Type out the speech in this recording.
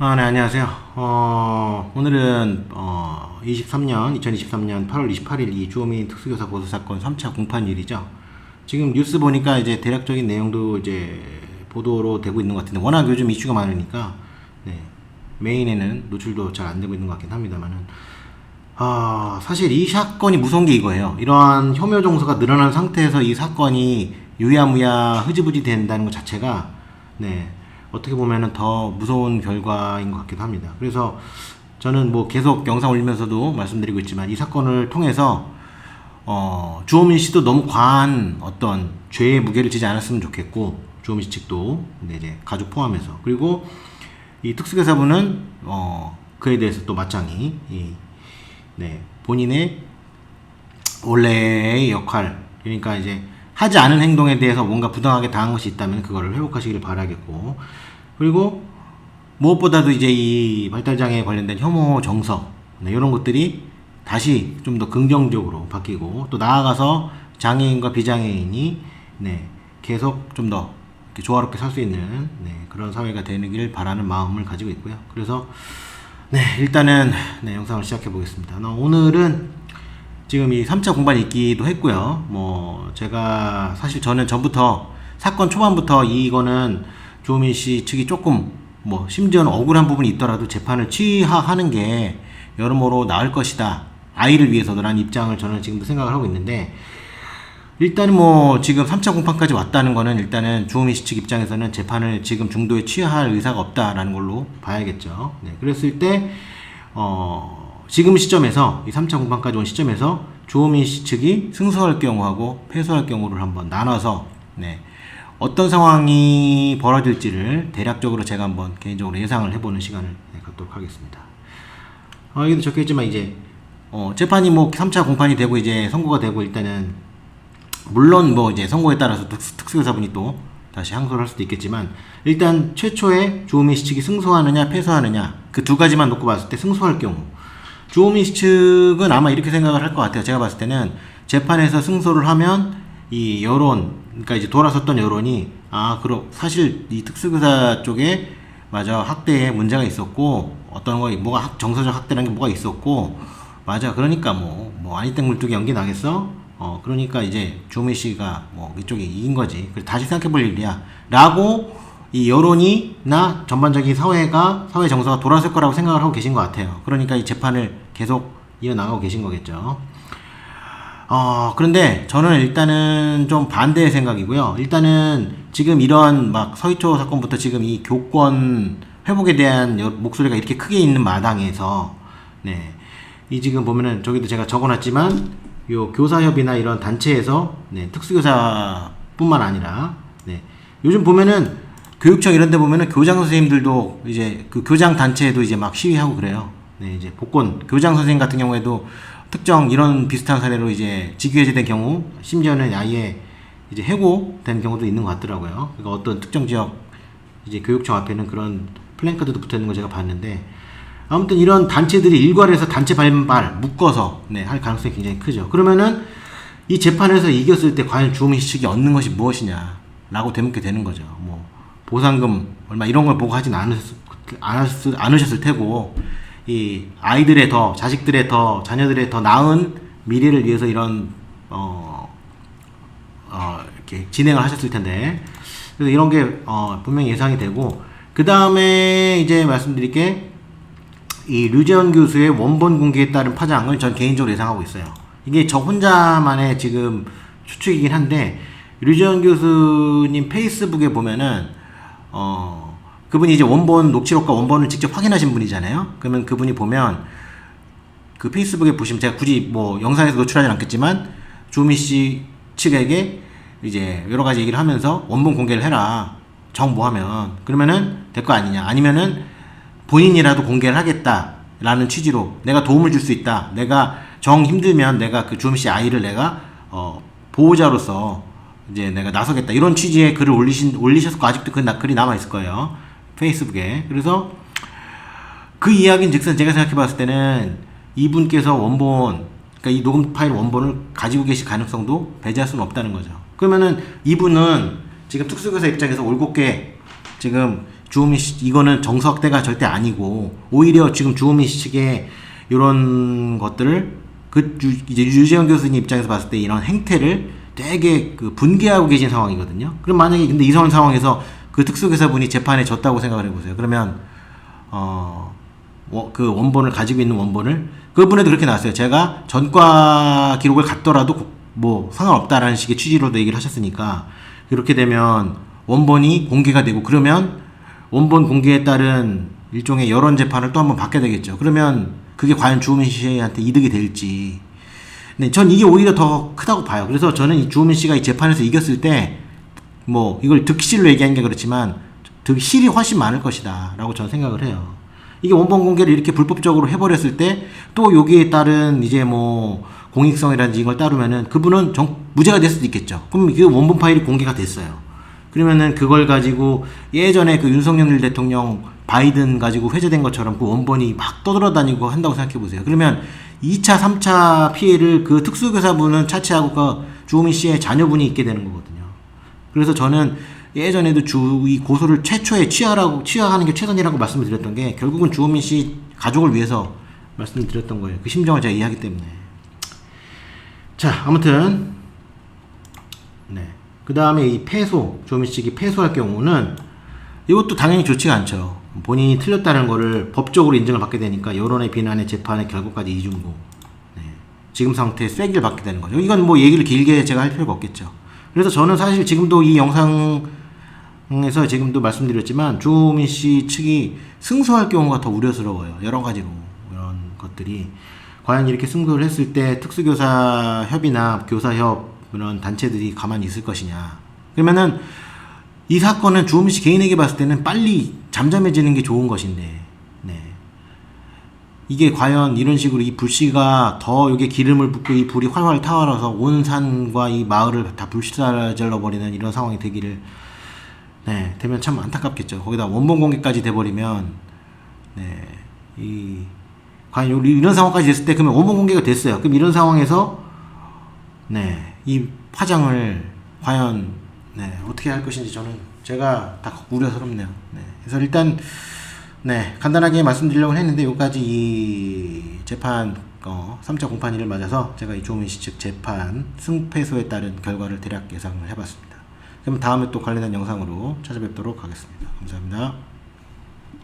아, 네, 안녕하세요. 어, 오늘은, 어, 23년, 2023년 8월 28일 이 주호민 특수교사 보수 사건 3차 공판일이죠. 지금 뉴스 보니까 이제 대략적인 내용도 이제 보도로 되고 있는 것 같은데, 워낙 요즘 이슈가 많으니까, 네, 메인에는 노출도 잘 안 되고 있는 것 같긴 합니다만은, 아, 사실 이 사건이 무서운 게 이거예요. 이러한 혐오 정서가 늘어난 상태에서 이 사건이 유야무야 흐지부지 된다는 것 자체가, 네, 어떻게 보면은 더 무서운 결과인 것 같기도 합니다. 그래서 저는 뭐 계속 영상 올리면서도 말씀드리고 있지만 이 사건을 통해서 어, 주호민 씨도 너무 과한 어떤 죄의 무게를 지지 않았으면 좋겠고 주호민 씨 측도 네, 이제 가족 포함해서 그리고 이 특수교사분은 어, 그에 대해서 또 마땅히 이, 네, 본인의 원래의 역할 그러니까 이제 하지 않은 행동에 대해서 뭔가 부당하게 당한 것이 있다면 그거를 회복하시길 바라겠고 그리고 무엇보다도 이제 이 발달장애에 관련된 혐오 정서 네, 이런 것들이 다시 좀 더 긍정적으로 바뀌고 또 나아가서 장애인과 비장애인이 네, 계속 좀 더 조화롭게 살 수 있는 네, 그런 사회가 되길 바라는 마음을 가지고 있고요. 그래서 네 일단은 네, 영상을 시작해 보겠습니다. 어, 오늘은 지금 이 3차 공판이 있기도 했고요. 뭐 제가 사실 저는 전부터 사건 초반부터 이거는 조민 씨 측이 조금 뭐 심지어는 억울한 부분이 있더라도 재판을 취하하는 게 여러모로 나을 것이다. 아이를 위해서도라는 입장을 저는 지금도 생각을 하고 있는데 일단은 뭐 지금 3차 공판까지 왔다는 거는 일단은 주호민 씨 측 입장에서는 재판을 지금 중도에 취할 의사가 없다라는 걸로 봐야겠죠. 네, 그랬을 때 어, 지금 시점에서 이 3차 공판까지 온 시점에서 주호민 씨 측이 승소할 경우하고 패소할 경우를 한번 나눠서 네, 어떤 상황이 벌어질지를 대략적으로 제가 한번 개인적으로 예상을 해보는 시간을 네, 갖도록 하겠습니다. 어, 여기도 적혀있지만 이제 어, 재판이 뭐 3차 공판이 되고 이제 선고가 되고 일단은 물론 뭐 이제 선고에 따라서 특수, 특수교사분이 또 다시 항소를 할 수도 있겠지만 일단 최초에 주호민 씨 측이 승소하느냐 패소하느냐 그 두 가지만 놓고 봤을 때 승소할 경우 씨 측은 아마 이렇게 생각을 할 것 같아요. 제가 봤을 때는 재판에서 승소를 하면 이 여론 그러니까 이제 돌아섰던 여론이 아 그럼 사실 이 특수교사 쪽에 맞아 학대에 문제가 있었고 어떤 거 뭐가 학, 정서적 학대라는 게 뭐가 있었고 맞아. 그러니까 뭐뭐 아니땡 물뚝이 연기 나겠어? 어 그러니까 이제 조미 씨가 뭐 이쪽이 이긴 거지. 그래 다시 생각해 볼 일이야. 라고 이 여론이나 전반적인 사회가 사회 정서가 돌아설 거라고 생각을 하고 계신 것 같아요 그러니까 이 재판을 계속 이어나가고 계신 거겠죠 어, 그런데 저는 일단은 좀 반대의 생각이고요. 일단은 지금 이런 막 서희초 사건부터 지금 이 교권 회복에 대한 여- 목소리가 이렇게 크게 있는 마당에서, 네. 이 지금 보면은 저기도 제가 적어놨지만, 요 교사협이나 이런 단체에서, 네, 특수교사뿐만 아니라, 네. 요즘 보면은 교육청 이런 데 보면은 교장 선생님들도 이제 그 교장 단체에도 이제 막 시위하고 그래요. 네, 이제 복권 교장 선생님 같은 경우에도 특정 이런 비슷한 사례로 이제 직위해제된 경우 심지어는 아예 이제 해고된 경우도 있는 것 같더라고요. 그러니까 어떤 특정 지역 이제 교육청 앞에는 그런 플랜카드도 붙어 있는 거 제가 봤는데 아무튼 이런 단체들이 일괄 해서 단체 반발 묶어서 네, 할 가능성이 굉장히 크죠. 그러면은 이 재판에서 이겼을 때 과연 주호민 씨 측이 얻는 것이 무엇이냐라고 되묻게 되는 거죠. 뭐 보상금 얼마 이런 걸 보고 하진 않으셨, 않았을, 않으셨을 테고 이 아이들의 더 자식들의 더 자녀들의 더 나은 미래를 위해서 이런 어, 어 이렇게 진행을 하셨을 텐데 그래서 이런 게 어, 분명히 예상이 되고 그 다음에 이제 말씀드릴 게 이 류재현 교수의 원본 공개에 따른 파장을 전 개인적으로 예상하고 있어요. 이게 저 혼자만의 지금 추측이긴 한데 류재현 교수님 페이스북에 보면은 어 그분이 이제 원본 녹취록과 원본을 직접 확인하신 분이잖아요. 그러면 그분이 보면 그 페이스북에 보시면 제가 굳이 뭐 영상에서 노출하진 않겠지만 주미 씨 측에게 이제 여러 가지 얘기를 하면서 원본 공개를 해라. 정모하면. 그러면은 될 거 아니냐. 아니면은 본인이라도 공개를 하겠다라는 취지로 내가 도움을 줄 수 있다. 내가 정 힘들면 내가 그 주미 씨 아이를 내가 어 보호자로서 이제 내가 나서겠다. 이런 취지의 글을 올리신 올리셨고 아직도 그 나- 글이 남아 있을 거예요. 페이스북에. 그래서 그 이야기는 즉슨 제가 생각해 봤을 때는 이분께서 원본 그러니까 이 녹음 파일 원본을 가지고 계실 가능성도 배제할 수는 없다는 거죠. 그러면은 이분은 지금 특수교사 입장에서 올곧게 지금 주호민 씨 이거는 정서 확대가 절대 아니고 오히려 지금 주호민 씨 측의 이런 것들을 그 유, 이제 유재영 교수님 입장에서 봤을 때 이런 행태를 되게 그 분개하고 계신 상황이거든요. 그럼 만약에 근데 이런 상황에서 그 특수교사분이 재판에 졌다고 생각을 해보세요. 그러면 어, 워- 그 원본을 가지고 있는 원본을 그분에도 그렇게 나왔어요. 제가 전과 기록을 갖더라도 고- 뭐 상관없다라는 식의 취지로도 얘기를 하셨으니까 이렇게 되면 원본이 공개가 되고 그러면 원본 공개에 따른 일종의 여론 재판을 또 한번 받게 되겠죠. 그러면 그게 과연 주호민 씨한테 이득이 될지. 네, 전 이게 오히려 더 크다고 봐요. 그래서 저는 이 주호민 씨가 이 재판에서 이겼을 때 뭐 이걸 득실로 얘기한 게 그렇지만 득실이 훨씬 많을 것이다라고 저는 생각을 해요. 이게 원본 공개를 이렇게 불법적으로 해버렸을 때 또 여기에 따른 이제 뭐 공익성이라든지 이걸 따르면은 그분은 정, 무죄가 될 수도 있겠죠. 그럼 그 원본 파일이 공개가 됐어요. 그러면은 그걸 가지고 예전에 그 윤석열 대통령 바이든 가지고 회자된 것처럼 그 원본이 막 떠돌아다니고 한다고 생각해 보세요. 그러면 2차, 3차 피해를 그 특수교사분은 차치하고 그 주호민 씨의 자녀분이 있게 되는 거거든요. 그래서 저는 예전에도 주 이 고소를 최초에 취하라고 취하하는 게 최선이라고 말씀을 드렸던 게 결국은 주호민 씨 가족을 위해서 말씀을 드렸던 거예요. 그 심정을 제가 이해하기 때문에. 자, 아무튼 네. 그 다음에 이 패소, 조민 씨이 패소할 경우는 이것도 당연히 좋지가 않죠. 본인이 틀렸다는 거를 법적으로 인정을 받게 되니까 여론의 비난의 재판의 결과까지 이중고. 네. 지금 상태에 쐐기를 받게 되는 거죠. 이건 뭐 얘기를 길게 제가 할 필요가 없겠죠. 그래서 저는 사실 지금도 이 영상에서 지금도 말씀드렸지만 조민 씨 측이 승소할 경우가 더 우려스러워요. 여러 가지로 이런 것들이 과연 이렇게 승소를 했을 때 특수교사 협이나 교사협 이런 단체들이 가만히 있을 것이냐. 그러면은 이 사건은 주호민 씨 개인에게 봤을 때는 빨리 잠잠해지는 게 좋은 것인데, 네. 이게 과연 이런 식으로 이 불씨가 더 여기에 기름을 붓고 이 불이 활활 타올라서 온 산과 이 마을을 다 불살질러 버리는 이런 상황이 되기를 네 되면 참 안타깝겠죠. 거기다 원본 공개까지 돼버리면 네 이 과연 요- 이런 상황까지 됐을 때 그러면 원본 공개가 됐어요. 그럼 이런 상황에서 네 이 파장을 과연 네 어떻게 할 것인지 저는 제가 다 우려스럽네요. 네 그래서 일단 네, 간단하게 말씀드리려고 했는데 여기까지 이 재판 어, 3차 공판일을 맞아서 제가 이 조민 씨 측 재판 승패소에 따른 결과를 대략 예상을 해봤습니다. 그럼 다음에 또 관련된 영상으로 찾아뵙도록 하겠습니다. 감사합니다.